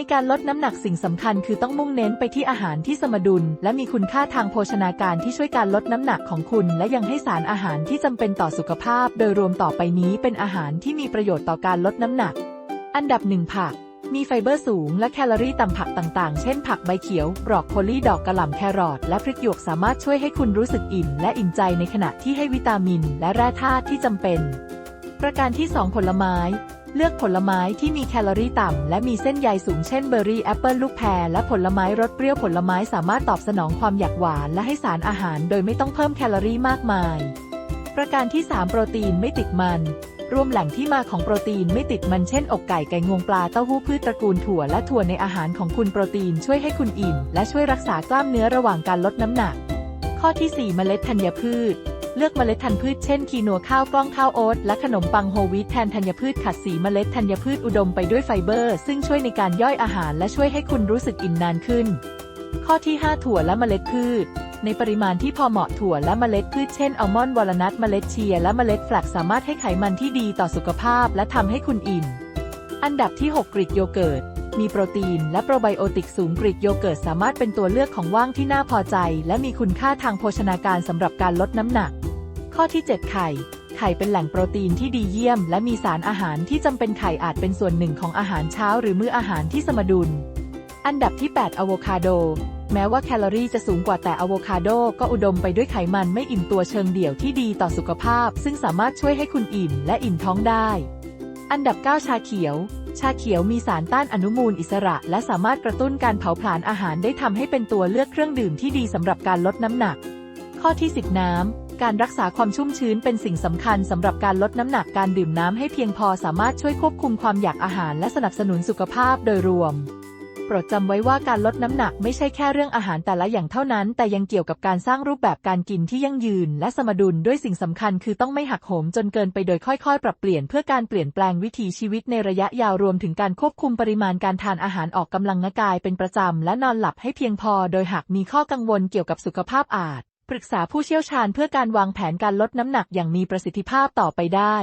ในการลดน้ำหนักสิ่งสำคัญคือต้องมุ่งเน้นไปที่อาหารที่สมดุล และมีคุณค่าทางโภชนาการที่ช่วยการลดน้ำหนักของคุณ และยังให้สารอาหารที่จำเป็นต่อสุขภาพ โดยรวมต่อไปนี้เป็นอาหารที่มีประโยชน์ต่อการลดน้ำหนัก อันดับหนึ่งผัก มีไฟเบอร์สูงและแคลอรี่ต่ำผักต่างๆ เช่นผักใบเขียวบรอกโคลีดอกกระหล่ำแครอทและพริกหยวกสามารถช่วยให้คุณรู้สึกอิ่มและอิ่มใจในขณะที่ให้วิตามิน และแร่ธาตุที่จำเป็น ประการที่ 2 ผลไม้ เลือกผลไม้ที่มีแคลอรี่ต่ำ และมีเส้นใยสูงเช่นเบอร์รี่แอปเปิลลูกแพรและผลไม้รสเปรี้ยวผลไม้สามารถตอบสนองความอยากหวานและให้สารอาหารโดยไม่ต้องเพิ่มแคลอรี่มากมาย ประการที่ 3 โปรตีนไม่ติดมันรวมแหล่งที่มาของโปรตีนไม่ติดมันเช่นอกไก่ไก่งวงปลาเต้าหู้พืชตระกูลถั่วและถั่วในอาหารของคุณโปรตีนช่วยให้คุณอิ่มและช่วยรักษากล้ามเนื้อระหว่างการลดน้ำหนัก ข้อที่ 4 เมล็ดธัญพืช เลือกเมล็ดธัญพืชเช่นคีนัวข้าวกล้องข้าวโอ๊ตและขนมปังโฮวีตแทนธัญพืชขัดสีเมล็ดธัญพืชอุดมไปด้วยไฟเบอร์ ซึ่งช่วยในการย่อยอาหารและช่วยให้คุณรู้สึกอิ่มนานขึ้น ข้อที่ 5 ถั่วและเมล็ดพืช ในปริมาณที่พอเหมาะถั่วและเมล็ดพืชเช่นอัลมอนด์วอลนัทเมล็ดเชียและเมล็ดแฟลกซ์สามารถให้ไขมันที่ดีต่อสุขภาพ และทำให้คุณอิ่ม อันดับที่ 6 กรีกโยเกิร์ตมีโปรตีนและโปรไบโอติกสูงกรีกโยเกิร์ตสามารถเป็นตัวเลือกของว่างที่น่าพอใจ และมีคุณค่าทางโภชนาการสำหรับการลดน้ำหนัก ข้อที่ 7 ไข่ ไข่เป็นแหล่งโปรตีนที่ดีเยี่ยม และมีสารอาหารที่จำเป็นไข่อาจเป็นส่วนหนึ่งของอาหารเช้าหรือมื้ออาหารที่สมดุล อันดับที่ 8 อะโวคาโด แม้ว่าแคลอรี่จะสูงกว่าแต่อะโวคาโดก็อุดมไปด้วยไขมันไม่อิ่มตัวเชิงเดี่ยวที่ดีต่อสุขภาพ ซึ่งสามารถช่วยให้คุณอิ่มและอิ่มท้องได้ อันดับ 9 ชาเขียว ชาเขียวมีสารต้านอนุมูลอิสระ และสามารถกระตุ้นการเผาผลาญอาหารได้ทำให้เป็นตัวเลือกเครื่องดื่มที่ดีสำหรับการลดน้ำหนัก ข้อที่ 10 น้ำ การรักษาความชุ่มชื้นเป็นสิ่งสำคัญสำหรับการลดน้ำหนักการดื่มน้ำให้เพียงพอสามารถช่วยควบคุมความอยากอาหารและสนับสนุนสุขภาพโดยรวม โปรดจำไว้ว่าการลดน้ำหนักไม่ใช่แค่เรื่องอาหารแต่ละอย่างเท่านั้น แต่ยังเกี่ยวกับการสร้างรูปแบบการกินที่ยั่งยืน และสมดุลด้วยสิ่งสำคัญคือต้องไม่หักโหมจนเกินไปโดยค่อยๆ ปรับเปลี่ยนเพื่อการเปลี่ยนแปลงวิถีชีวิตในระยะยาวรวมถึงการควบคุมปริมาณการทานอาหารออกกำลังกายเป็นประจำและนอนหลับให้เพียงพอ โดยหากมีข้อกังวลเกี่ยวกับสุขภาพอาจ ปรึกษาผู้เชี่ยวชาญเพื่อการวางแผนการลดน้ำหนักอย่างมีประสิทธิภาพต่อไปได้